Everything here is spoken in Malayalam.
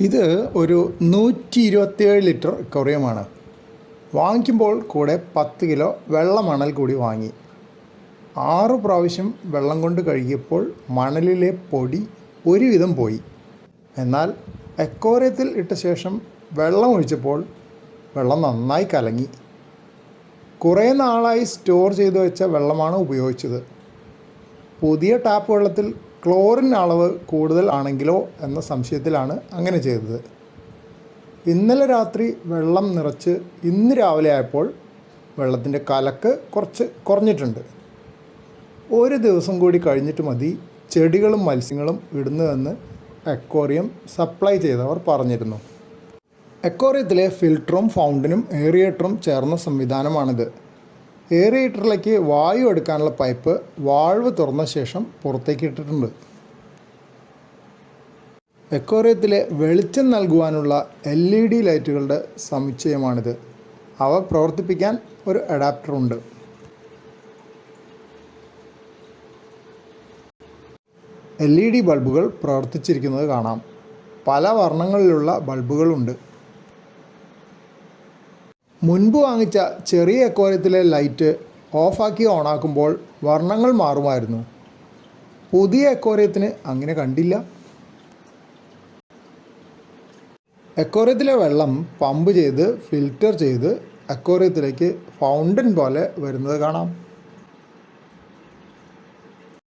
ഇത് ഒരു നൂറ്റി ഇരുപത്തിയേഴ് ലിറ്റർ കൊറിയമാണ്. വാങ്ങിക്കുമ്പോൾ കൂടെ പത്ത് കിലോ വെള്ള മണൽ കൂടി വാങ്ങി. ആറു പ്രാവശ്യം വെള്ളം കൊണ്ട് കഴുകിയപ്പോൾ മണലിലെ പൊടി ഒരുവിധം പോയി. എന്നാൽ എക്കോറിയത്തിൽ ഇട്ട ശേഷം വെള്ളം ഒഴിച്ചപ്പോൾ വെള്ളം നന്നായി കലങ്ങി. കുറേ നാളായി സ്റ്റോർ ചെയ്തു വെച്ച വെള്ളമാണ് ഉപയോഗിച്ചത്. പുതിയ ടാപ്പ് വെള്ളത്തിൽ ക്ലോറിൻ അളവ് കൂടുതൽ ആണെങ്കിലോ എന്ന സംശയത്തിലാണ് അങ്ങനെ ചെയ്തത്. ഇന്നലെ രാത്രി വെള്ളം നിറച്ച് ഇന്ന് രാവിലെ ആയപ്പോൾ വെള്ളത്തിന്റെ കലക്ക് കുറച്ച് കുറഞ്ഞിട്ടുണ്ട്. ഒരു ദിവസം കൂടി കഴിഞ്ഞിട്ട് മതി ചെടികളും മത്സ്യങ്ങളും ഇടുന്നതെന്ന് അക്വേറിയം സപ്ലൈ ചെയ്തവർ പറഞ്ഞിരുന്നു. അക്വേറിയത്തിലെ ഫിൽറ്ററും ഫൗണ്ടനും ഏറിയേറ്ററും ചേർന്ന സംവിധാനമാണിത്. ഏറിയേറ്ററിലേക്ക് വായു എടുക്കാനുള്ള പൈപ്പ് വാൾവ് തുറന്ന ശേഷം പുറത്തേക്ക് ഇട്ടിട്ടുണ്ട്. എക്കോറിയത്തിലെ വെളിച്ചം നൽകുവാനുള്ള എൽ ഇ ഡി ലൈറ്റുകളുടെ സമുച്ചയമാണിത്. അവ പ്രവർത്തിപ്പിക്കാൻ ഒരു അഡാപ്റ്റർ ഉണ്ട്. എൽ ഇ ഡി ബൾബുകൾ പ്രവർത്തിച്ചിരിക്കുന്നത് കാണാം. പല വർണങ്ങളിലുള്ള ബൾബുകളുണ്ട്. മുൻപ് വാങ്ങിച്ച ചെറിയ എക്കോറിയത്തിലെ ലൈറ്റ് ഓഫാക്കി ഓണാക്കുമ്പോൾ വർണങ്ങൾ മാറുമായിരുന്നു. പുതിയ എക്കോറിയത്തിന് അങ്ങനെ കണ്ടില്ല. എക്കോറിയത്തിലെ വെള്ളം പമ്പ് ചെയ്ത് ഫിൽറ്റർ ചെയ്ത് അക്വേറിയത്തിലേക്ക് ഫൗണ്ടൻ പോലെ വരുന്നത് കാണാം.